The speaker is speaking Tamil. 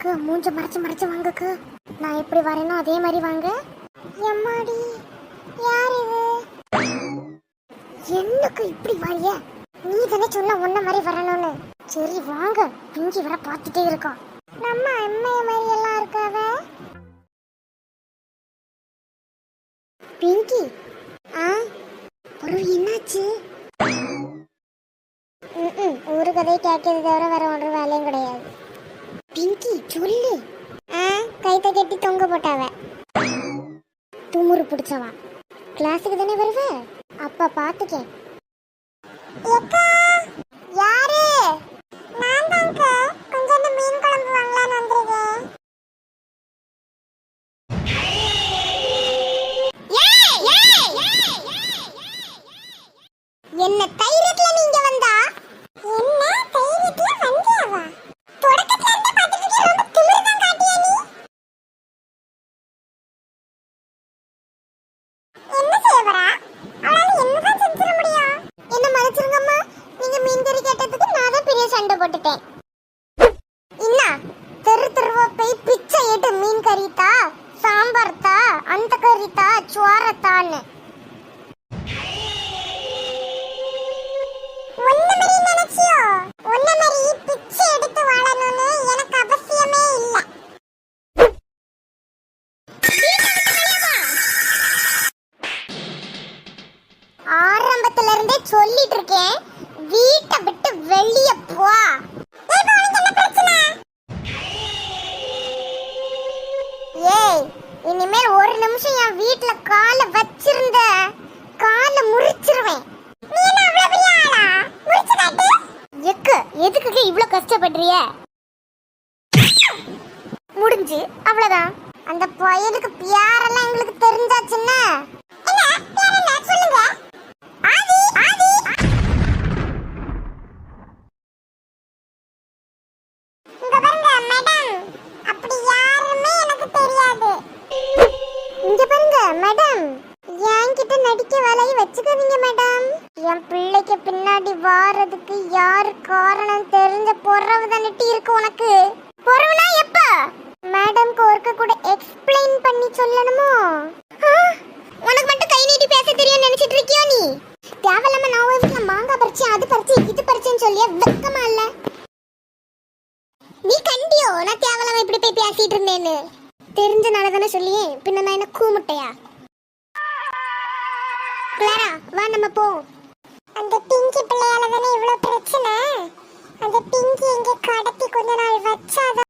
அக்கா மூஞ்ச மறைச்சு மறைச்சு வாங்கக்கா நான் எப்படி வரேனோ அதே மாதிரி வாங்க. எம்மாடி யார் இது? என்னக்கு இப்படி வாரிய நீ தானே சொன்ன உன்ன மாதிரி வரணும்னு. சரி வாங்க. பிங்கி வர பார்த்துட்டே இருக்கோம். நம்ம அம்மைய மாதிரி எல்லாம் இருக்காவ? பிங்கி ஆ? பொருள் என்னாச்சு? ஒரு கதையை கேட்கறது தவிர வேற ஒன்றும் வேலையும் கிடையாது. பிங்கி சொல்லு. ஆ கைத்த கட்டி தொங்க போட்டாவ. துமுறு பிடிச்சவா. கிளாஸுக்கு தானே வருவ? அப்ப பாத்துக்க பெரிய என்ன தெரு தெருவா போய் பிச்சை எடு மீன் கறித்தா சாம்பார் தா அந்த கறித்தா சுவாரத்தான்னு ஆரம்பத்துல இருந்தே சொல்லிட்டு இருக்கேன். வீட்டை இனிமேல் ஒரு நிமிஷம் என் வீட்ல காலை வச்சிருந்த காலை முறிச்சிருவேன். நீ என்ன அவ்வளவு பெரிய ஆளா? முறிச்சு காட்டு. எக்கு எதுக்கு இவ்ளோ கஷ்டப்படுறிய? முடிஞ்சு அவ்வளவுதான். அந்த பையனுக்கு பியாரெல்லாம் எங்களுக்கு தெரிஞ்சாச்சுன்னா. என்கிட்ட வேலையை வச்சுக்காதீங்க மேடம் என் பிள்ளைக்கு பின்னாடி வாரதுக்கு யார் காரணம் தெரிஞ்ச பொறவு தானட்டி இருக்கு உனக்கு? பொறவுனா எப்ப? மேடம்க்கு ஒருக்க கூட எக்ஸ்பிளைன் பண்ணி சொல்லணுமோ? உனக்கு மட்டும் கை நீட்டி பேச தெரியும் நினைச்சிட்டு இருக்கியோ நீ? தேவையில்லாம நான் ஒரு வீட்டுல மாங்காய் பறிச்சு அது பறிச்சு இது பறிச்சுன்னு சொல்லிய வெக்கமா இல்ல? நீ கண்டியோ நான் தேவையில்லாம இப்படி போய் பேசிட்டு இருந்தேன்னு. தெரிஞ்சனால தானே சொல்லியே பின்ன நான் என்ன கூமுட்டையா? கிளாரா வா நம்ம போ அந்த பிங்கி பிள்ளையால தானே இவ்வளவு பிரச்சனை? அந்த பிங்கி எங்க கடத்தி கொஞ்ச நாள் வச்சாதான்